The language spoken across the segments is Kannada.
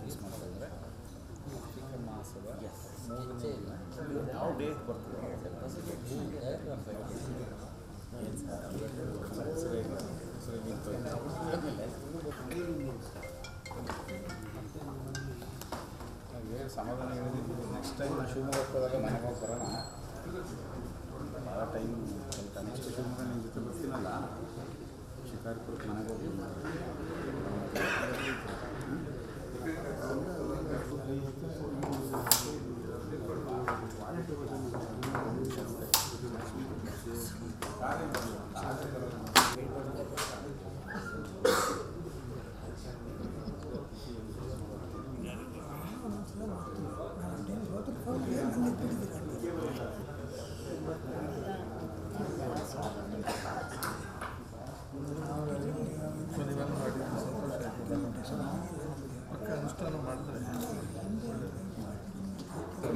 ಫೇಸ್ ಮಾಡ್ತಾ ಇದ್ದಾರೆ. ಕಾರ್ತಿಕ ಮಾಸದ ಮೂರನೇ ಯಾವ ಡೇಟ್ ಬರ್ತದೆ ಹಾಗೆ ಸಮಾಧಾನ ಹೇಳಿದ್ದೀನಿ ನೆಕ್ಸ್ಟ್ ಟೈಮ್ ಶಿವಮೊಗ್ಗಕ್ಕೆ ಮನೆಗೆ ಹೋಗಿ ಬರೋಣ. ಭಾಳ ಟೈಮ್ ಕಲಿತ ನೆಕ್ಸ್ಟ್ ಶಿವಮೊಗ್ಗ ನಿಮ್ಮ ಜೊತೆ ಬರ್ತೀನಲ್ಲ ಶಿಕಾರಿಪುರಕ್ಕೆ ಮನೆಗೆ ಹೋಗಿ.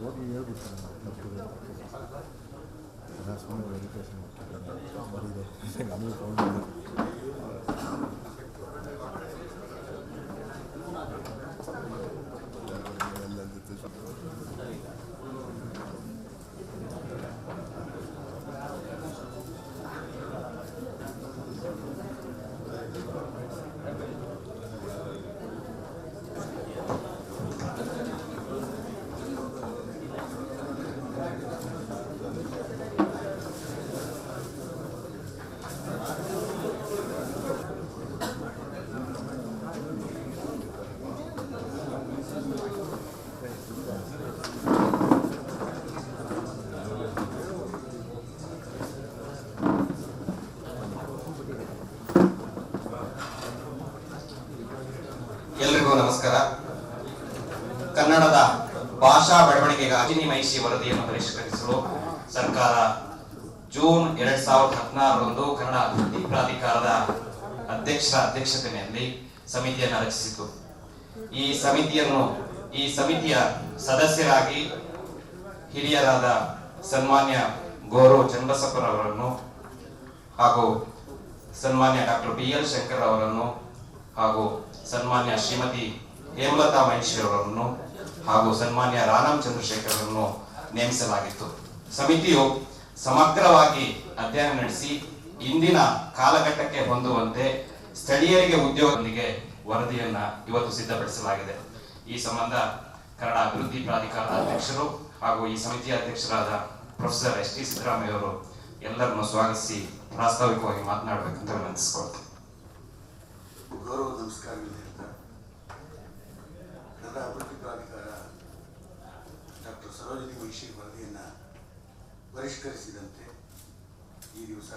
머리 열고 있잖아. 나 손을 열고 있으면 머리도 생각이 오는데. Thank you. ನಮಸ್ಕಾರ ಕನ್ನಡದ ಭಾಷಾ ಬೆಳವಣಿಗೆಗಾಗಿ ನಿಮೈಸಿ ವರದಿಯನ್ನು ಪರಿಷ್ಕರಿಸಲು ಸರ್ಕಾರ ಜೂನ್ ಎರಡ್ ಸಾವಿರದ ಹದಿನಾರರಂದು ಕನ್ನಡ ಅಭಿವೃದ್ಧಿ ಪ್ರಾಧಿಕಾರದ ಅಧ್ಯಕ್ಷರ ಅಧ್ಯಕ್ಷತೆಯಲ್ಲಿ ಸಮಿತಿಯನ್ನು ರಚಿಸಿತು ಈ ಸಮಿತಿಯನ್ನು, ಈ ಸಮಿತಿಯ ಸದಸ್ಯರಾಗಿ ಹಿರಿಯರಾದ ಸನ್ಮಾನ್ಯ ಗೋರು ಚನ್ನಬಸಪ್ಪನವರನ್ನು ಹಾಗೂ ಸನ್ಮಾನ್ಯ ಡಾಕ್ಟರ್ ಬಿ ಎಲ್ ಶಂಕರ್ ಅವರನ್ನು ಹಾಗೂ ಸನ್ಮಾನ್ಯ ಶ್ರೀಮತಿ ಹೇಮಲತಾ ಮಹೇಶ್ವರಿ ಅವರನ್ನು ಹಾಗೂ ಸನ್ಮಾನ್ಯ ರಾನಾಮ್ ಚಂದ್ರಶೇಖರ್ ಅವರನ್ನು ನೇಮಿಸಲಾಗಿತ್ತು. ಸಮಿತಿಯು ಸಮಗ್ರವಾಗಿ ಅಧ್ಯಯನ ನಡೆಸಿ ಇಂದಿನ ಕಾಲಘಟ್ಟಕ್ಕೆ ಹೊಂದುವಂತೆ ಸ್ಥಳೀಯರಿಗೆ ಉದ್ಯೋಗದೊಂದಿಗೆ ವರದಿಯನ್ನ ಇವತ್ತು ಸಿದ್ಧಪಡಿಸಲಾಗಿದೆ. ಈ ಸಂಬಂಧ ಕನ್ನಡ ಅಭಿವೃದ್ಧಿ ಪ್ರಾಧಿಕಾರದ ಅಧ್ಯಕ್ಷರು ಹಾಗೂ ಈ ಸಮಿತಿಯ ಅಧ್ಯಕ್ಷರಾದ ಪ್ರೊಫೆಸರ್ ಎಸ್ ಟಿ ಸಿದ್ದರಾಮಯ್ಯ ಅವರು ಎಲ್ಲರನ್ನು ಸ್ವಾಗತಿಸಿ ಪ್ರಾಸ್ತಾವಿಕವಾಗಿ ಮಾತನಾಡಬೇಕಂತ ವಿನಂತಿಸಿಕೊಳ್ತೇನೆ. ಗೌರವ ಹೇಳ್ತಾ ಅಭಿವೃದ್ಧಿ ಪ್ರಾಧಿಕಾರ ಡಾಕ್ಟರ್ ಸರೋಜಿನಿ ಮಹಿಷಿ ವರದಿಯನ್ನು ಪರಿಷ್ಕರಿಸಿದಂತೆ ಈ ದಿವಸ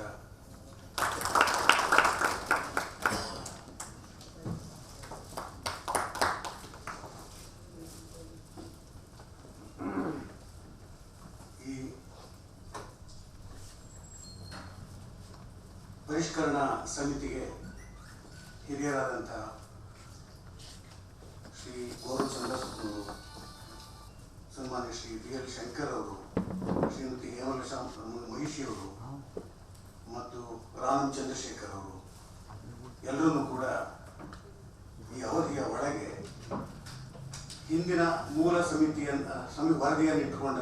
ಶಂಕರ್ ಅವರು ಶ್ರೀಮತಿ ಹೇಮಲತಾ ಮಹಿಷಿ ಅವರು ಮತ್ತು ರಾಮ್ ಚಂದ್ರಶೇಖರ್ ಅವರು ಎಲ್ಲರನ್ನೂ ಕೂಡ ಈ ಅವಧಿಯ ಒಳಗೆ ಹಿಂದಿನ ಮೂಲ ಸಮಿತಿಯನ್ನ, ಸಮಿ, ವರದಿಯನ್ನು ಇಟ್ಟುಕೊಂಡ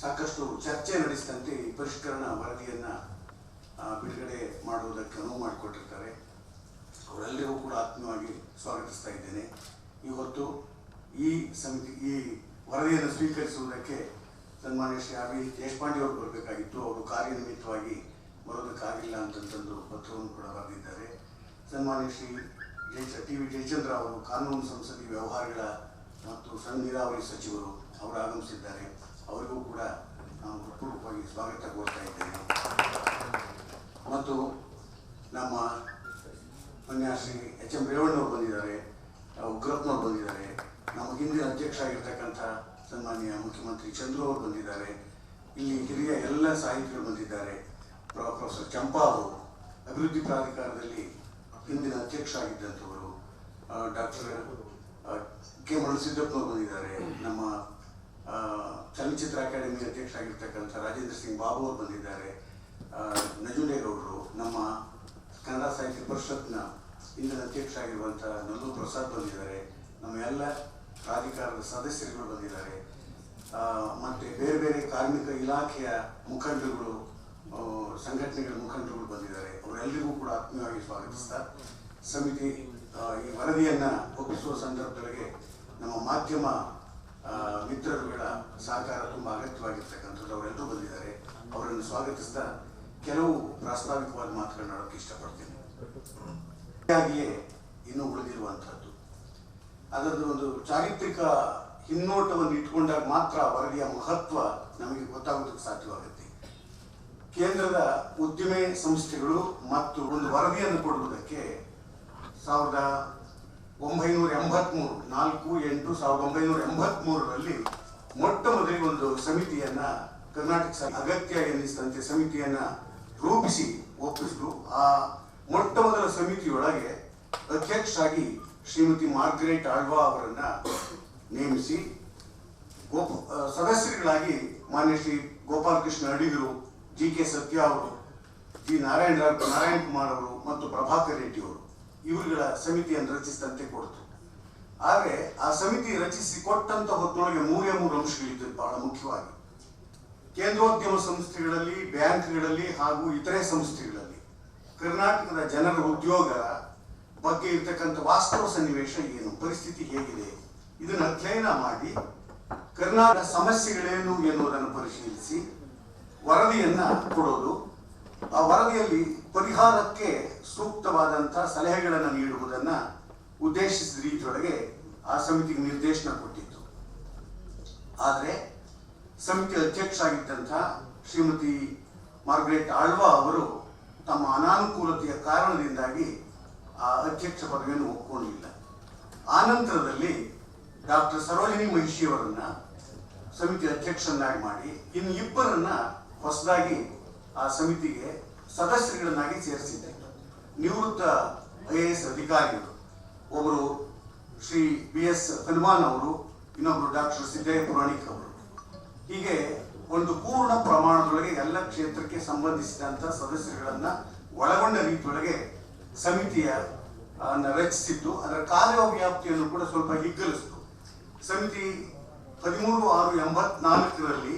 ಸಾಕಷ್ಟು ಚರ್ಚೆ ನಡೆಸಿದಂತೆ ಈ ಪರಿಷ್ಕರಣಾ ವರದಿಯನ್ನ ಬಿಡುಗಡೆ ಮಾಡುವುದಕ್ಕೆ ಅನುವು ಮಾಡಿಕೊಟ್ಟಿರ್ತಾರೆ. ಅವರೆಲ್ಲರಿಗೂ ಕೂಡ ಆತ್ಮವಾಗಿ ಸ್ವಾಗತಿಸ್ತಾ ಇದ್ದೇನೆ. ಇವತ್ತು ಈ ಸಮಿತಿ, ಈ ವರದಿಯನ್ನು ಸ್ವೀಕರಿಸುವುದಕ್ಕೆ ಸನ್ಮಾನ್ಯ ಶ್ರೀ ಅಭಿ ದೇಶಪಾಂಡೆ ಅವರು ಬರಬೇಕಾಗಿತ್ತು. ಅವರು ಕಾರ್ಯನಿಮಿತ್ತವಾಗಿ ಬರೋದಕ್ಕಾಗಿಲ್ಲ ಅಂತಂತಂದು ಪತ್ರವನ್ನು ಕೂಡ ಬರೆದಿದ್ದಾರೆ. ಸನ್ಮಾನ್ಯ ಶ್ರೀ ಜಯ ಟಿ ವಿ ಜಯಚಂದ್ರ ಅವರು ಕಾನೂನು ಸಂಸದೀಯ ವ್ಯವಹಾರಗಳ ಮತ್ತು ಸಣ್ಣ ನೀರಾವರಿ ಸಚಿವರು ಅವರು ಆಗಮಿಸಿದ್ದಾರೆ. ಅವರಿಗೂ ಕೂಡ ನಾವು ಹೃತ್ಪೂರ್ವಕವಾಗಿ ಸ್ವಾಗತ ಕೋರ್ತಾ ಇದ್ದೇನೆ. ಮತ್ತು ನಮ್ಮ ಮಾನ್ಯ ಶ್ರೀ ಎಚ್ ಎಂ ರೇವಣ್ಣವ್ರು ಬಂದಿದ್ದಾರೆ ಉಗ್ರಪ್ಪನವ್ರು ಬಂದಿದ್ದಾರೆ. ನಮ್ಮ ಹಿಂದಿನ ಅಧ್ಯಕ್ಷ ಆಗಿರ್ತಕ್ಕಂಥ ಸನ್ಮಾನ್ಯ ಮುಖ್ಯಮಂತ್ರಿ ಚಂದ್ರು ಅವರು ಬಂದಿದ್ದಾರೆ. ಇಲ್ಲಿ ಹಿರಿಯ ಎಲ್ಲ ಸಾಹಿತಿಗಳು ಬಂದಿದ್ದಾರೆ. ಪ್ರೊಫೆಸರ್ ಚಂಪಾ ಅವರು ಅಭಿವೃದ್ಧಿ ಪ್ರಾಧಿಕಾರದಲ್ಲಿ ಹಿಂದಿನ ಅಧ್ಯಕ್ಷ ಆಗಿದ್ದಂಥವರು ಡಾಕ್ಟರ್ ಕೆ ಸಿದ್ದಪ್ಪನವರು ಬಂದಿದ್ದಾರೆ. ನಮ್ಮ ಚಲನಚಿತ್ರ ಅಕಾಡೆಮಿ ಅಧ್ಯಕ್ಷ ಆಗಿರ್ತಕ್ಕಂಥ ರಾಜೇಂದ್ರ ಸಿಂಗ್ ಬಾಬು ಅವರು ಬಂದಿದ್ದಾರೆ ಅವರು ನಮ್ಮ ಕನ್ನಡ ಸಾಹಿತ್ಯ ಪರಿಷತ್ನ ಇಂದಿನ ಅಧ್ಯಕ್ಷ ಆಗಿರುವಂಥ ನಂದು ಪ್ರಸಾದ್ ಬಂದಿದ್ದಾರೆ. ನಮ್ಮ ಎಲ್ಲ ಪ್ರಾಧಿಕಾರದ ಸದಸ್ಯರುಗಳು ಬಂದಿದ್ದಾರೆ. ಮತ್ತು ಬೇರೆ ಬೇರೆ ಕಾರ್ಮಿಕ ಇಲಾಖೆಯ ಮುಖಂಡರುಗಳು ಸಂಘಟನೆಗಳ ಮುಖಂಡರುಗಳು ಬಂದಿದ್ದಾರೆ. ಅವರೆಲ್ಲರಿಗೂ ಕೂಡ ಆತ್ಮೀಯವಾಗಿ ಸ್ವಾಗತಿಸ್ತಾ, ಸಮಿತಿ ಈ ವರದಿಯನ್ನು ಒಪ್ಪಿಸುವ ಸಂದರ್ಭದೊಳಗೆ ನಮ್ಮ ಮಾಧ್ಯಮ ಮಿತ್ರರುಗಳ ಸಹಕಾರ ತುಂಬ ಅಗತ್ಯವಾಗಿರ್ತಕ್ಕಂಥದ್ದು ಅವರೆಲ್ಲರೂ ಬಂದಿದ್ದಾರೆ. ಅವರನ್ನು ಸ್ವಾಗತಿಸ್ತಾ ಕೆಲವು ಪ್ರಾಸ್ತಾವಿಕವಾಗಿ ಮಾತುಗಳನ್ನ ಇಷ್ಟಪಡ್ತೀನಿ. ಇನ್ನೂ ಉಳಿದಿರುವಂಥದ್ದು. ಅದರದ್ದು ಒಂದು ಚಾರಿತ್ರಿಕ ಹಿನ್ನೋಟವನ್ನು ಇಟ್ಕೊಂಡಾಗ ಮಾತ್ರ ವರದಿಯ ಮಹತ್ವ ನಮಗೆ ಗೊತ್ತಾಗೋದಕ್ಕೆ ಸಾಧ್ಯವಾಗುತ್ತೆ. ಕೇಂದ್ರದ ಉದ್ದಿಮೆ ಸಂಸ್ಥೆಗಳು ಮತ್ತು ಒಂದು ವರದಿಯನ್ನು ಕೊಡುವುದಕ್ಕೆ ಸಾವಿರದ ಒಂಬೈನೂರ ಎಂಬತ್ಮೂರು, ನಾಲ್ಕು, ಎಂಟು, ಸಾವಿರದ ಒಂಬೈನೂರ ಎಂಬತ್ಮೂರರಲ್ಲಿ ಮೊಟ್ಟ ಮೊದಲಿಗೆ ಒಂದು ಸಮಿತಿಯನ್ನ ಕರ್ನಾಟಕ ಅಗತ್ಯ ಎನ್ನಿಸಿದಂತೆ ಸಮಿತಿಯನ್ನ ರೂಪಿಸಿ ಒಪ್ಪಿಸಿದ್ರು. ಆ ಮೊಟ್ಟ ಮೊದಲ ಸಮಿತಿಯೊಳಗೆ ಅಧ್ಯಕ್ಷರಾಗಿ ಶ್ರೀಮತಿ ಮಾರ್ಗರೇಟ್ ಆಳ್ವಾ ಅವರನ್ನ ನೇಮಿಸಿ ಗೋಪ ಸದಸ್ಯರುಗಳಾಗಿ ಮಾನ್ಯ ಶ್ರೀ ಗೋಪಾಲಕೃಷ್ಣ ಅಡಿಗರು ಜಿ ಕೆ ಸತ್ಯ ಅವರು, ಜಿ ನಾರಾಯಣ ನಾರಾಯಣ್ ಕುಮಾರ್ ಅವರು ಮತ್ತು ಪ್ರಭಾಕರ್ ರೆಡ್ಡಿ ಅವರು ಇವರುಗಳ ಸಮಿತಿಯನ್ನು ರಚಿಸಿದಂತೆ ಕೊಡ್ತು. ಆದರೆ ಆ ಸಮಿತಿ ರಚಿಸಿ ಕೊಟ್ಟಂತ ಹೊತ್ತಿನೊಳಗೆ ಮೂರೇ ಮೂರು ಅಂಶಗಳಿದ್ದು ಬಹಳ ಮುಖ್ಯವಾಗಿ. ಕೇಂದ್ರೋದ್ಯಮ ಸಂಸ್ಥೆಗಳಲ್ಲಿ, ಬ್ಯಾಂಕ್ಗಳಲ್ಲಿ ಹಾಗೂ ಇತರೆ ಸಂಸ್ಥೆಗಳಲ್ಲಿ ಕರ್ನಾಟಕದ ಜನರ ಉದ್ಯೋಗ ಬಗ್ಗೆ ಇರತಕ್ಕಂಥ ವಾಸ್ತವ ಸನ್ನಿವೇಶ ಏನು? ಪರಿಸ್ಥಿತಿ ಹೇಗಿದೆ? ಇದನ್ನು ಅಧ್ಯಯನ ಮಾಡಿ ಕರ್ನಾಟಕ ಸಮಸ್ಯೆಗಳೇನು ಎನ್ನುವುದನ್ನು ಪರಿಶೀಲಿಸಿ, ವರದಿಯನ್ನ ಕೊಡೋದು. ಆ ವರದಿಯಲ್ಲಿ ಪರಿಹಾರಕ್ಕೆ ಸೂಕ್ತವಾದಂತಹ ಸಲಹೆಗಳನ್ನು ನೀಡುವುದನ್ನ ಉದ್ದೇಶಿಸಿದ ರೀತಿಯೊಳಗೆ ಆ ಸಮಿತಿಗೆ ನಿರ್ದೇಶನ ಕೊಟ್ಟಿತ್ತು. ಆದರೆ ಸಮಿತಿ ಅಧ್ಯಕ್ಷ ಆಗಿದ್ದಂಥ ಶ್ರೀಮತಿ ಮಾರ್ಗ್ರೆಟ್ ಆಳ್ವಾ ಅವರು ತಮ್ಮ ಅನಾನುಕೂಲತೆಯ ಕಾರಣದಿಂದಾಗಿ ಆ ಅಧ್ಯಕ್ಷ ಪದವಿಯನ್ನು ಒಪ್ಪಿಕೊಂಡಿಲ್ಲ ಆನಂತರದಲ್ಲಿ ಡಾಕ್ಟರ್ ಸರೋಜಿನಿ ಮಹಿಷಿಯವರನ್ನ ಸಮಿತಿ ಅಧ್ಯಕ್ಷರನ್ನಾಗಿ ಮಾಡಿ, ಇನ್ನು ಇಬ್ಬರನ್ನ ಹೊಸದಾಗಿ ಆ ಸಮಿತಿಗೆ ಸದಸ್ಯರುಗಳನ್ನಾಗಿ ಸೇರಿಸಿದ್ದೆ. ನಿವೃತ್ತ ಐ ಎ ಎಸ್ ಅಧಿಕಾರಿಗಳು ಒಬ್ಬರು ಶ್ರೀ ಬಿ ಎಸ್ ಹನುಮಾನ್ ಅವರು ಇನ್ನೊಬ್ಬರು ಡಾಕ್ಟರ್ ಸಿದ್ದಯ್ಯ ಪುರಾಣಿಕ್ ಅವರು. ಹೀಗೆ ಒಂದು ಪೂರ್ಣ ಪ್ರಮಾಣದೊಳಗೆ ಎಲ್ಲ ಕ್ಷೇತ್ರಕ್ಕೆ ಸಂಬಂಧಿಸಿದಂತ ಸದಸ್ಯರುಗಳನ್ನ ಒಳಗೊಂಡ ರೀತಿಯೊಳಗೆ ಸಮಿತಿಯ ರಚಿಸಿದ್ದು, ಅದರ ಕಾರ್ಯವ್ಯಾಪ್ತಿಯನ್ನು ಕೂಡ ಸ್ವಲ್ಪ ಹಿಗ್ಗಲಿಸಿತು. ಸಮಿತಿ ಹದಿಮೂರು ಆರು ಎಂಬತ್ನಾಲ್ಕರಲ್ಲಿ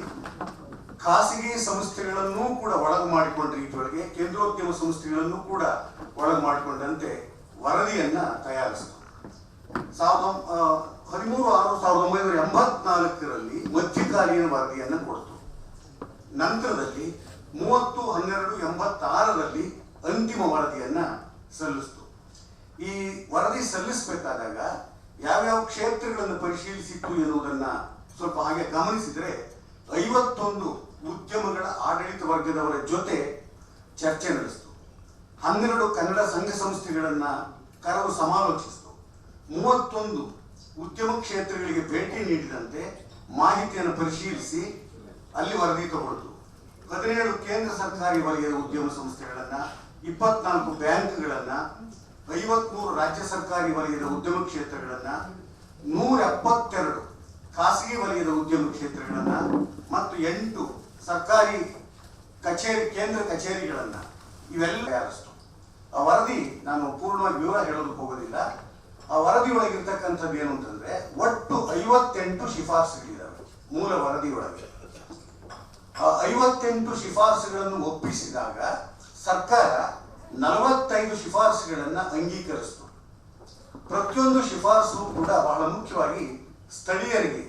ಖಾಸಗಿ ಸಂಸ್ಥೆಗಳನ್ನೂ ಕೂಡ ಒಳಗೆ ಮಾಡಿಕೊಂಡ ರೀತಿಯೊಳಗೆ ಕೇಂದ್ರೋದ್ಯಮ ಸಂಸ್ಥೆಗಳನ್ನು ಕೂಡ ಒಳಗೆ ಮಾಡಿಕೊಂಡಂತೆ ವರದಿಯನ್ನ ತಯಾರಿಸಿತು. ಸಾವಿರದ ಹದಿಮೂರು ಆರು ಸಾವಿರದ ಒಂಬೈನೂರ ಎಂಬತ್ನಾಲ್ಕರಲ್ಲಿ ಮಧ್ಯಕಾಲೀನ ವರದಿಯನ್ನು ಕೊಡ್ತು. ನಂತರದಲ್ಲಿ ಮೂವತ್ತು ಹನ್ನೆರಡು ಎಂಬತ್ತಾರರಲ್ಲಿ ಅಂತಿಮ ವರದಿಯನ್ನ ಸಲ್ಲಿಸಿತು. ಈ ವರದಿ ಸಲ್ಲಿಸಬೇಕಾದಾಗ ಯಾವ್ಯಾವ ಕ್ಷೇತ್ರಗಳನ್ನು ಪರಿಶೀಲಿಸಿತ್ತು ಎನ್ನುವುದನ್ನ ಸ್ವಲ್ಪ ಹಾಗೆ ಗಮನಿಸಿದರೆ ಐವತ್ತೊಂದು ಉದ್ಯಮಗಳ ಆಡಳಿತ ವರ್ಗದವರ ಜೊತೆ ಚರ್ಚೆ ನಡೆಸಿತು. ಹನ್ನೆರಡು ಕನ್ನಡ ಸಂಘ ಸಂಸ್ಥೆಗಳನ್ನ ಕರವು ಸಮಾಲೋಚಿಸಿತು. ಮೂವತ್ತೊಂದು ಉದ್ಯಮ ಕ್ಷೇತ್ರಗಳಿಗೆ ಭೇಟಿ ನೀಡಿದಂತೆ ಮಾಹಿತಿಯನ್ನು ಪರಿಶೀಲಿಸಿ ಅಲ್ಲಿ ವರದಿ ತಗೊಳ್ತು. ಹದಿನೇಳು ಕೇಂದ್ರ ಸರ್ಕಾರಿ ವಲಯದ ಉದ್ಯಮ ಸಂಸ್ಥೆಗಳನ್ನ ಇಪ್ಪತ್ನಾಲ್ಕು ಬ್ಯಾಂಕ್ಗಳನ್ನ ಐವತ್ಮೂರು ರಾಜ್ಯ ಸರ್ಕಾರಿ ವಲಯದ ಉದ್ಯಮ ಕ್ಷೇತ್ರಗಳನ್ನ ನೂರ ಎಪ್ಪತ್ತೆರಡು ಖಾಸಗಿ ವಲಯದ ಉದ್ಯಮ ಕ್ಷೇತ್ರಗಳನ್ನ ಮತ್ತು ಎಂಟು ಸರ್ಕಾರಿ ಕಚೇರಿ, ಕೇಂದ್ರ ಕಚೇರಿಗಳನ್ನ. ಇವೆಲ್ಲ ತಯಾರಿಸಿತು ಆ ವರದಿ ನಾನು ಪೂರ್ಣವಾಗಿ ವಿವರ ಹೇಳೋದಕ್ಕೆ ಹೋಗೋದಿಲ್ಲ. ಆ ವರದಿ ಒಳಗಿರ್ತಕ್ಕಂಥದ್ದು ಏನು ಅಂತಂದ್ರೆ ಒಟ್ಟು ಐವತ್ತೆಂಟು ಶಿಫಾರಸುಗಳಿದ್ದಾವೆ ಮೂಲ ವರದಿಯೊಳಗೆ ಆ ಐವತ್ತೆಂಟು ಶಿಫಾರಸುಗಳನ್ನು ಒಪ್ಪಿಸಿದಾಗ ಸರ್ಕಾರ ನಲವತ್ತೈದು ಶಿಫಾರಸುಗಳನ್ನು ಅಂಗೀಕರಿಸಿತು. ಪ್ರತಿಯೊಂದು ಶಿಫಾರಸು ಕೂಡ ಬಹಳ ಮುಖ್ಯವಾಗಿ ಸ್ಥಳೀಯರಿಗೆ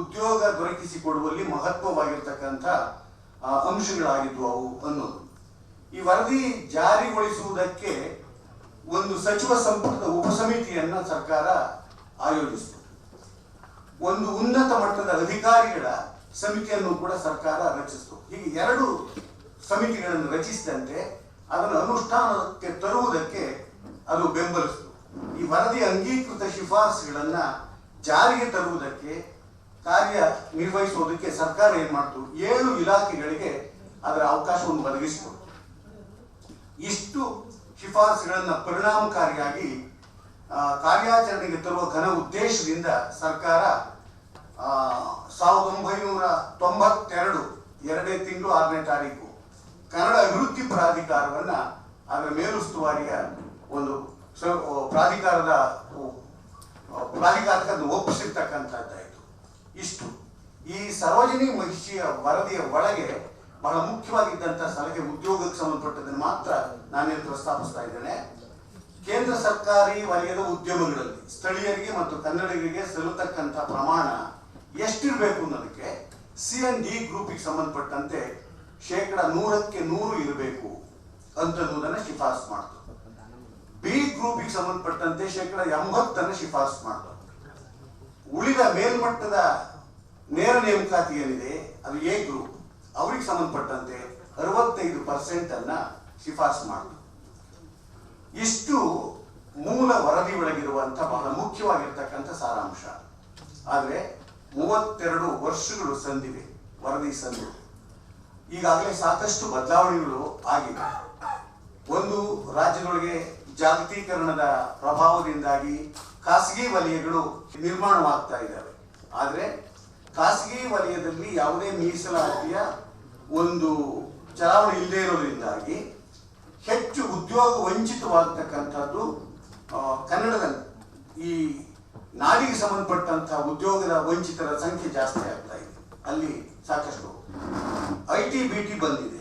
ಉದ್ಯೋಗ ದೊರಕಿಸಿಕೊಡುವಲ್ಲಿ ಮಹತ್ವವಾಗಿರ್ತಕ್ಕಂಥ ಅಂಶಗಳಾಗಿದ್ವು ಅವು ಅನ್ನೋದು. ಈ ವರದಿ ಜಾರಿಗೊಳಿಸುವುದಕ್ಕೆ ಒಂದು ಸಚಿವ ಸಂಪುಟದ ಉಪಸಮಿತಿಯನ್ನ ಸರ್ಕಾರ ಆಯೋಜಿಸಿತು. ಒಂದು ಉನ್ನತ ಮಟ್ಟದ ಅಧಿಕಾರಿಗಳ ಸಮಿತಿಯನ್ನು ಕೂಡ ಸರ್ಕಾರ ರಚಿಸಿತು. ಹೀಗೆ ಎರಡು ಸಮಿತಿಗಳನ್ನು ರಚಿಸಿದಂತೆ ಅದನ್ನು ಅನುಷ್ಠಾನಕ್ಕೆ ತರುವುದಕ್ಕೆ ಅದು ಬೆಂಬಲಿಸಿತು. ಈ ವರದಿ ಅಂಗೀಕೃತ ಶಿಫಾರಸುಗಳನ್ನ ಜಾರಿಗೆ ತರುವುದಕ್ಕೆ ಕಾರ್ಯ ನಿರ್ವಹಿಸುವುದಕ್ಕೆ ಸರ್ಕಾರ ಏನ್ ಮಾಡ್ತು? ಏಳು ಇಲಾಖೆಗಳಿಗೆ ಅದರ ಅವಕಾಶವನ್ನು ಒದಗಿಸಿಕೊಡ್ತು ಇಷ್ಟು ಶಿಫಾರಸುಗಳನ್ನ ಪರಿಣಾಮಕಾರಿಯಾಗಿ ಕಾರ್ಯಾಚರಣೆಗೆ ತರುವ ಘನ ಉದ್ದೇಶದಿಂದ ಸರ್ಕಾರ ಸಾವಿರದ ಒಂಬೈನೂರ ತೊಂಬತ್ತೆರಡು ಎರಡನೇ ತಿಂಗಳು ಆರನೇ ತಾರೀಕು ಕನ್ನಡ ಅಭಿವೃದ್ಧಿ ಪ್ರಾಧಿಕಾರವನ್ನ ಅದರ ಮೇಲುಸ್ತುವಾರಿಯ ಒಂದು ಪ್ರಾಧಿಕಾರದ ಪ್ರಾಧಿಕಾರಕ್ಕೆ ಅದನ್ನು ಒಪ್ಪಿಸಿರ್ತಕ್ಕಂಥದ್ದಾಯಿತು. ಇಷ್ಟು. ಈ ಸರೋಜಿನಿ ಮಹಿಷಿಯ ವರದಿಯ ಒಳಗೆ ಬಹಳ ಮುಖ್ಯವಾಗಿದ್ದಂಥ ಸಲಹೆ ಉದ್ಯೋಗಕ್ಕೆ ಸಂಬಂಧಪಟ್ಟದನ್ನು ಮಾತ್ರ ನಾನೇನು ಪ್ರಸ್ತಾಪಿಸ್ತಾ ಇದ್ದೇನೆ. ಕೇಂದ್ರ ಸರ್ಕಾರಿ ವಲಯದ ಉದ್ಯಮಗಳಲ್ಲಿ ಸ್ಥಳೀಯರಿಗೆ ಮತ್ತು ಕನ್ನಡಿಗರಿಗೆ ಸಲ್ಲತಕ್ಕಂಥ ಪ್ರಮಾಣ ಎಷ್ಟಿರಬೇಕು ಅನ್ನೋದಕ್ಕೆ ಸಿ ಎನ್ ಡಿ ಗ್ರೂಪಿಗೆ ಸಂಬಂಧಪಟ್ಟಂತೆ ಶೇಕಡ ನೂರಕ್ಕೆ ನೂರು ಇರಬೇಕು ಅಂತನ್ನುವುದನ್ನು ಶಿಫಾರಸು ಮಾಡ್ತು. ಬಿ ಗ್ರೂಪಿಗೆ ಸಂಬಂಧಪಟ್ಟಂತೆ ಶೇಕಡ ಎಂಬತ್ತನ್ನು ಶಿಫಾರಸು ಮಾಡ್ತು. ಉಳಿದ ಮೇಲ್ಮಟ್ಟದ ನೇರ ನೇಮಕಾತಿ ಏನಿದೆ, ಅದು ಎ ಗ್ರೂಪ್. ಅವರಿಗೆ ಸಂಬಂಧಪಟ್ಟಂತೆ ಅರವತ್ತೈದು ಪರ್ಸೆಂಟ್ ಅನ್ನ ಶಿಫಾರಸು ಮಾಡಿತು. ಇಷ್ಟು ಮೂಲ ವರದಿ ಒಳಗಿರುವಂತಹ ಬಹಳ ಮುಖ್ಯವಾಗಿರ್ತಕ್ಕಂಥ ಸಾರಾಂಶ. ಆದರೆ ಮೂವತ್ತೆರಡು ವರ್ಷಗಳು ಸಂದಿವೆ, ವರದಿ ಸಂದಿವೆ. ಈಗಾಗಲೇ ಸಾಕಷ್ಟು ಬದಲಾವಣೆಗಳು ಆಗಿವೆ. ಒಂದು, ರಾಜ್ಯದೊಳಗೆ ಜಾಗತೀಕರಣದ ಪ್ರಭಾವದಿಂದಾಗಿ ಖಾಸಗಿ ವಲಯಗಳು ನಿರ್ಮಾಣವಾಗ್ತಾ ಇದ್ದಾವೆ. ಆದರೆ ಖಾಸಗಿ ವಲಯದಲ್ಲಿ ಯಾವುದೇ ಮೀಸಲಾತಿಯ ಒಂದು ಚಲಾವಣೆ ಇಲ್ಲದೆ ಇರೋದ್ರಿಂದಾಗಿ ಹೆಚ್ಚು ಉದ್ಯೋಗ ವಂಚಿತವಾಗತಕ್ಕಂಥದ್ದು ಕನ್ನಡದ ಈ ನಾಡಿಗೆ ಸಂಬಂಧಪಟ್ಟಂತಹ ಉದ್ಯೋಗದ ವಂಚಿತರ ಸಂಖ್ಯೆ ಜಾಸ್ತಿ ಆಗ್ತಾ ಇದೆ. ಅಲ್ಲಿ ಸಾಕಷ್ಟು. ಐ ಟಿ ಬಿ ಬಂದಿದೆ.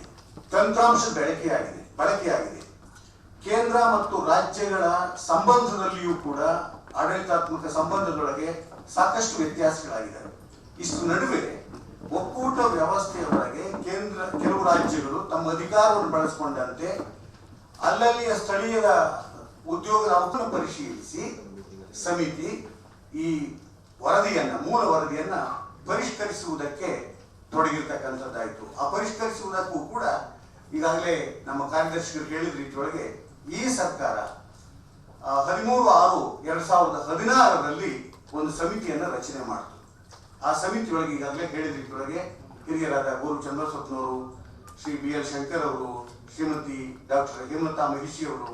ತಂತ್ರಾಂಶ ಬಳಕೆಯಾಗಿದೆ ಬಳಕೆಯಾಗಿದೆ. ಕೇಂದ್ರ ಮತ್ತು ರಾಜ್ಯಗಳ ಸಂಬಂಧದಲ್ಲಿಯೂ ಕೂಡ ಆಡಳಿತಾತ್ಮಕ ಸಂಬಂಧದೊಳಗೆ ಸಾಕಷ್ಟು ವ್ಯತ್ಯಾಸಗಳಾಗಿದೆ ಇಷ್ಟು ನಡುವೆ ಒಕ್ಕೂಟ ವ್ಯವಸ್ಥೆಯ ಒಳಗೆ ಕೇಂದ್ರ, ಕೆಲವು ರಾಜ್ಯಗಳು ತಮ್ಮ ಅಧಿಕಾರವನ್ನು ಬಳಸಿಕೊಂಡಂತೆ ಅಲ್ಲಲ್ಲಿಯ ಸ್ಥಳೀಯದ ಉದ್ಯೋಗದ ಪರಿಶೀಲಿಸಿ ಸಮಿತಿ ಈ ವರದಿಯನ್ನ, ಮೂಲ ವರದಿಯನ್ನ ಪರಿಷ್ಕರಿಸುವುದಕ್ಕೆ ತೊಡಗಿರ್ತಕ್ಕಂಥದ್ದಾಯ್ತು. ಆ ಪರಿಷ್ಕರಿಸುವುದಕ್ಕೂ ಕೂಡ ಈಗಾಗಲೇ ನಮ್ಮ ಕಾರ್ಯದರ್ಶಿಗಳು ಹೇಳಿದ ರೀತಿಯೊಳಗೆ ಈ ಸರ್ಕಾರ ಹದಿಮೂರು ಆರು ಎರಡ್ ಸಾವಿರದ ಹದಿನಾರರಲ್ಲಿ ಒಂದು ಸಮಿತಿಯನ್ನ ರಚನೆ ಮಾಡಿತು. ಆ ಸಮಿತಿಯೊಳಗೆ ಈಗಾಗಲೇ ಹೇಳಿದ ರೀತಿಯೊಳಗೆ ಹಿರಿಯರಾದ ಗುರು ಚಂದ್ರಸ್ವಪ್ನವರು ಶ್ರೀ ಬಿ ಎಲ್ ಶಂಕರ್ ಅವರು, ಶ್ರೀಮತಿ ಡಾಕ್ಟರ್ ಹೇಮಲತಾ ಮಹಿಷಿ ಅವರು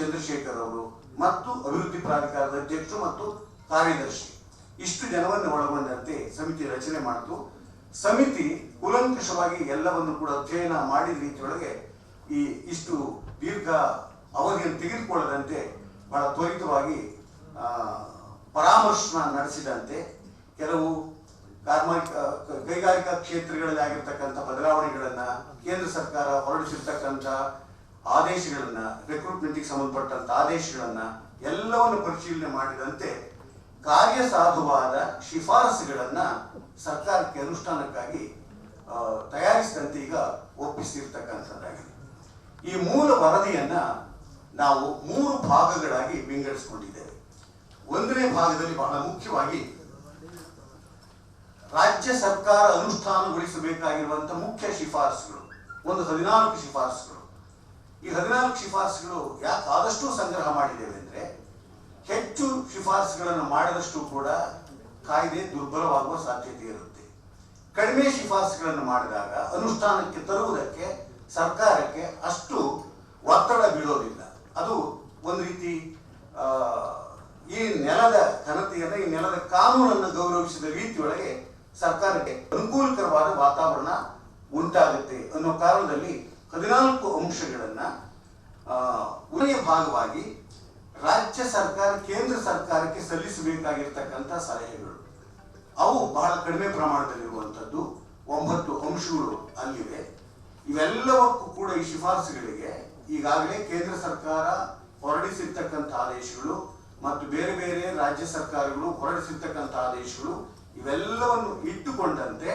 ಚಂದ್ರಶೇಖರ್ ಅವರು ಮತ್ತು ಅಭಿವೃದ್ಧಿ ಪ್ರಾಧಿಕಾರದ ಅಧ್ಯಕ್ಷರು ಮತ್ತು ಕಾರ್ಯದರ್ಶಿ. ಇಷ್ಟು ಜನವನ್ನು ಒಳಗೊಂಡಂತೆ ಸಮಿತಿ ರಚನೆ ಮಾಡಿತು. ಸಮಿತಿ ಕೂಲಂಕಷವಾಗಿ ಎಲ್ಲವನ್ನು ಕೂಡ ಅಧ್ಯಯನ ಮಾಡಿದ ರೀತಿಯೊಳಗೆ ಈ ಇಷ್ಟು ದೀರ್ಘ ಅವಧಿಯನ್ನು ತೆಗೆದುಕೊಳ್ಳದಂತೆ ಬಹಳ ತ್ವರಿತವಾಗಿ ಪರಾಮರ್ಶನ ನಡೆಸಿದಂತೆ ಕೆಲವು ಕಾರ್ಮಿಕ, ಕೈಗಾರಿಕಾ ಕ್ಷೇತ್ರಗಳಲ್ಲಿ ಆಗಿರ್ತಕ್ಕಂಥ ಬದಲಾವಣೆಗಳನ್ನ ಕೇಂದ್ರ ಸರ್ಕಾರ ಹೊರಡಿಸಿರ್ತಕ್ಕಂಥ ಆದೇಶಗಳನ್ನ ರಿಕ್ರೂಟ್ಮೆಂಟ್ಗೆ ಸಂಬಂಧಪಟ್ಟಂತ ಆದೇಶಗಳನ್ನ ಎಲ್ಲವನ್ನು ಪರಿಶೀಲನೆ ಮಾಡಿದಂತೆ ಕಾರ್ಯಸಾಧುವಾದ ಶಿಫಾರಸುಗಳನ್ನ ಸರ್ಕಾರಕ್ಕೆ ಅನುಷ್ಠಾನಕ್ಕಾಗಿ ತಯಾರಿಸಿದಂತೆ ಈಗ ಒಪ್ಪಿಸಿರ್ತಕ್ಕಂಥದ್ದಾಗಿದೆ. ಈ ಮೂಲ ವರದಿಯನ್ನ ನಾವು ಮೂರು ಭಾಗಗಳಾಗಿ ವಿಂಗಡಿಸಿಕೊಂಡಿದ್ದೇವೆ. ಒಂದನೇ ಭಾಗದಲ್ಲಿ ಬಹಳ ಮುಖ್ಯವಾಗಿ ರಾಜ್ಯ ಸರ್ಕಾರ ಅನುಷ್ಠಾನಗೊಳಿಸಬೇಕಾಗಿರುವಂತಹ ಮುಖ್ಯ ಶಿಫಾರಸುಗಳು, ಒಂದು ಹದಿನಾಲ್ಕು ಶಿಫಾರಸುಗಳು. ಈ ಹದಿನಾಲ್ಕು ಶಿಫಾರಸುಗಳು ಯಾಕೆ ಆದಷ್ಟು ಸಂಗ್ರಹ ಮಾಡಿದ್ದೇವೆ ಅಂದ್ರೆ ಹೆಚ್ಚು ಶಿಫಾರಸುಗಳನ್ನು ಮಾಡಿದಷ್ಟು ಕೂಡ ಕಾಯ್ದೆ ದುರ್ಬಲವಾಗುವ ಸಾಧ್ಯತೆ ಇರುತ್ತೆ. ಕಡಿಮೆ ಶಿಫಾರಸುಗಳನ್ನು ಮಾಡಿದಾಗ ಅನುಷ್ಠಾನಕ್ಕೆ ತರುವುದಕ್ಕೆ ಸರ್ಕಾರಕ್ಕೆ ಅಷ್ಟು ಒತ್ತಡ ಬೀಳೋದಿಲ್ಲ. ಅದು ಒಂದು ರೀತಿ ಈ ನೆಲದ ಘನತೆಯನ್ನು ಈ ನೆಲದ ಕಾನೂನನ್ನು ಗೌರವಿಸಿದ ರೀತಿಯೊಳಗೆ ಸರ್ಕಾರಕ್ಕೆ ಅನುಕೂಲಕರವಾದ ವಾತಾವರಣ ಉಂಟಾಗುತ್ತೆ ಅನ್ನೋ ಕಾರಣದಲ್ಲಿ ಹದಿನಾಲ್ಕು ಅಂಶಗಳನ್ನು ಆ, ಉಳಿಯ ಭಾಗವಾಗಿ ರಾಜ್ಯ ಸರ್ಕಾರ, ಕೇಂದ್ರ ಸರ್ಕಾರಕ್ಕೆ ಸಲ್ಲಿಸಬೇಕಾಗಿರ್ತಕ್ಕಂಥ ಸಲಹೆಗಳು. ಅವು ಬಹಳ ಕಡಿಮೆ ಪ್ರಮಾಣದಲ್ಲಿರುವಂಥದ್ದು. ಒಂಬತ್ತು ಅಂಶಗಳು ಅಲ್ಲಿವೆ. ಇವೆಲ್ಲವಕ್ಕೂ ಕೂಡ ಈ ಶಿಫಾರಸುಗಳಿಗೆ ಈಗಾಗಲೇ ಕೇಂದ್ರ ಸರ್ಕಾರ ಹೊರಡಿಸಿರ್ತಕ್ಕಂಥ ಆದೇಶಗಳು ಮತ್ತು ಬೇರೆ ಬೇರೆ ರಾಜ್ಯ ಸರ್ಕಾರಗಳು ಹೊರಡಿಸಿರ್ತಕ್ಕಂಥ ಆದೇಶಗಳು ಇವೆಲ್ಲವನ್ನು ಇಟ್ಟುಕೊಂಡಂತೆ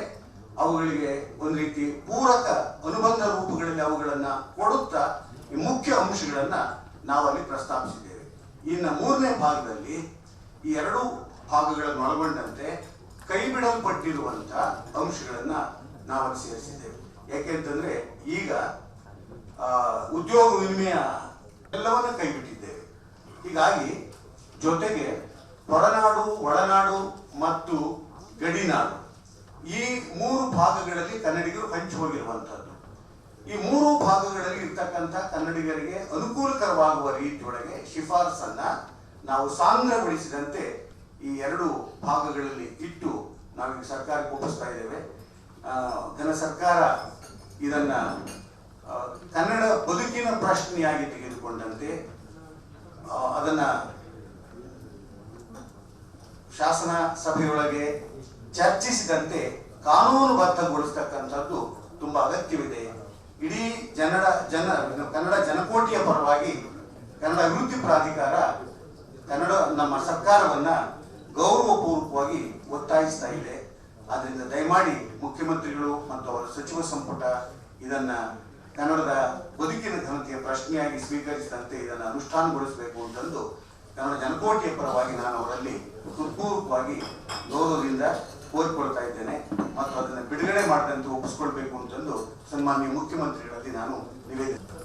ಅವುಗಳಿಗೆ ಒಂದು ರೀತಿ ಪೂರಕ ಅನುಬಂಧ ರೂಪಗಳಲ್ಲಿ ಅವುಗಳನ್ನು ಕೊಡುತ್ತಾ ಈ ಮುಖ್ಯ ಅಂಶಗಳನ್ನು ನಾವಲ್ಲಿ ಪ್ರಸ್ತಾಪಿಸಿದ್ದೇವೆ. ಇನ್ನು ಮೂರನೇ ಭಾಗದಲ್ಲಿ ಈ ಎರಡು ಭಾಗಗಳನ್ನು ಒಳಗೊಂಡಂತೆ ಕೈ ಬಿಡಲ್ಪಟ್ಟಿರುವಂತ ಅಂಶಗಳನ್ನ ನಾವಲ್ಲಿ ಸೇರಿಸಿದ್ದೇವೆ. ಯಾಕೆಂತಂದ್ರೆ ಈಗ ಉದ್ಯೋಗ ವಿನಿಮಯ ಎಲ್ಲವನ್ನ ಕೈ ಬಿಟ್ಟಿದ್ದೇವೆ ಹೀಗಾಗಿ ಜೊತೆಗೆ ಹೊರನಾಡು, ಒಳನಾಡು ಮತ್ತು ಗಡಿನಾಡು ಈ ಮೂರು ಭಾಗಗಳಲ್ಲಿ ಕನ್ನಡಿಗರು ಹಂಚಿ ಹೋಗಿರುವಂತದ್ದು. ಈ ಮೂರು ಭಾಗಗಳಲ್ಲಿ ಇರ್ತಕ್ಕಂಥ ಕನ್ನಡಿಗರಿಗೆ ಅನುಕೂಲಕರವಾಗುವ ರೀತಿಯೊಳಗೆ ಶಿಫಾರಸನ್ನ ನಾವು ಸಾಂದ್ರಗೊಳಿಸಿದಂತೆ ಈ ಎರಡು ಭಾಗಗಳಲ್ಲಿ ಇಟ್ಟು ನಾವೀಗ ಸರ್ಕಾರಕ್ಕೆ ಒಪ್ಪಿಸ್ತಾ ಇದ್ದೇವೆ. ಘನ ಸರ್ಕಾರ ಇದನ್ನ ಕನ್ನಡ ಬದುಕಿನ ಪ್ರಶ್ನೆಯಾಗಿ ತೆಗೆದುಕೊಂಡಂತೆ ಅದನ್ನ ಶಾಸನ ಸಭೆಯೊಳಗೆ ಚರ್ಚಿಸಿದಂತೆ ಕಾನೂನುಬದ್ಧಗೊಳಿಸ್ತಕ್ಕಂಥದ್ದು ತುಂಬಾ ಅಗತ್ಯವಿದೆ. ಇಡೀ ಜನರ ಜನ, ಕನ್ನಡ ಜನಕೋಟಿಯ ಪರವಾಗಿ ಕನ್ನಡ ಅಭಿವೃದ್ಧಿ ಪ್ರಾಧಿಕಾರ ಕನ್ನಡ ನಮ್ಮ ಸರ್ಕಾರವನ್ನ ಗೌರವಪೂರ್ವಕವಾಗಿ ಒತ್ತಾಯಿಸ್ತಾ ಇದೆ. ಆದ್ರಿಂದ ದಯಮಾಡಿ ಮುಖ್ಯಮಂತ್ರಿಗಳು ಮತ್ತು ಅವರ ಸಚಿವ ಸಂಪುಟ ಇದನ್ನ ಕನ್ನಡದ ಬದುಕಿನ ಘನತೆಯ ಪ್ರಶ್ನೆಯಾಗಿ ಸ್ವೀಕರಿಸಿದಂತೆ ಇದನ್ನು ಅನುಷ್ಠಾನಗೊಳಿಸಬೇಕು ಅಂತಂದು ಕನ್ನಡ ಜನಕೋಟಿಯ ಪರವಾಗಿ ನಾನು ಅವರಲ್ಲಿ ಹೃತ್ಪೂರ್ವಕವಾಗಿ ಗೌರವದಿಂದ ಕೋರಿಕೊಳ್ತಾ ಇದ್ದೇನೆ. ಮತ್ತು ಅದನ್ನು ಬಿಡುಗಡೆ ಮಾಡದಂತೆ ಒಪ್ಪಿಸ್ಕೊಳ್ಬೇಕು ಅಂತಂದು ಸನ್ಮಾನ್ಯ ಮುಖ್ಯಮಂತ್ರಿಗಳಲ್ಲಿ ನಾನು ನಿವೇದನೆ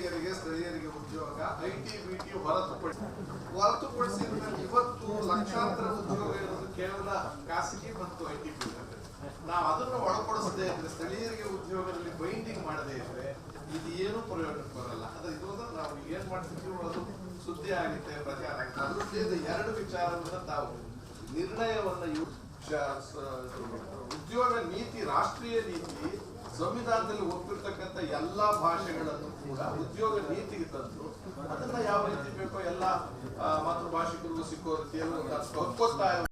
ಕನ್ನಡಿಗರಿಗೆ ಸ್ಥಳೀಯರಿಗೆ ಉದ್ಯೋಗ ಐ ಟಿ ಬಿ ಟಿ ಹೊರತುಪಡಿಸಿ. ಹೊರತುಪಡಿಸಿ ಇವತ್ತು ಲಕ್ಷಾಂತರ ಉದ್ಯೋಗ ಇರೋದು ಕೇವಲ ಖಾಸಗಿ ಮತ್ತು ಐ ಟಿ ಬಿ ನಾವು ಅದನ್ನು ಒಳಪಡಿಸದೆ ಇದ್ರೆ, ಸ್ಥಳೀಯರಿಗೆ ಉದ್ಯೋಗದಲ್ಲಿ ಬೈಂಡಿಂಗ್ ಮಾಡದೇ ಇದ್ರೆ ಇದು ಏನು ಪ್ರಯೋಜನಕ್ಕೆ ಬರಲ್ಲ. ಅದ್ರ ಇದೊಂದು ನಾವು ಏನ್ ಮಾಡ್ತಿದ್ವಿ ಅದು ಸುದ್ದಿ ಆಗುತ್ತೆ, ಪ್ರಚಾರ ಆಗುತ್ತೆ. ಎರಡು ವಿಚಾರವನ್ನ ತಾವು ನಿರ್ಣಯವನ್ನ ಉದ್ಯೋಗ ನೀತಿ, ರಾಷ್ಟ್ರೀಯ ನೀತಿ ಸಂವಿಧಾನದಲ್ಲಿ ಒಪ್ಪಿರ್ತಕ್ಕಂಥ ಎಲ್ಲಾ ಭಾಷೆಗಳನ್ನು ಕೂಡ ಉದ್ಯೋಗ ನೀತಿಗೆ ತಂದು ಅದನ್ನ ಯಾವ ರೀತಿ ಬೇಕೋ ಎಲ್ಲ ಮಾತೃಭಾಷಿಕರಿಗೂ ಸಿಕ್ಕೋ ರೀತಿಯಲ್ಲಿ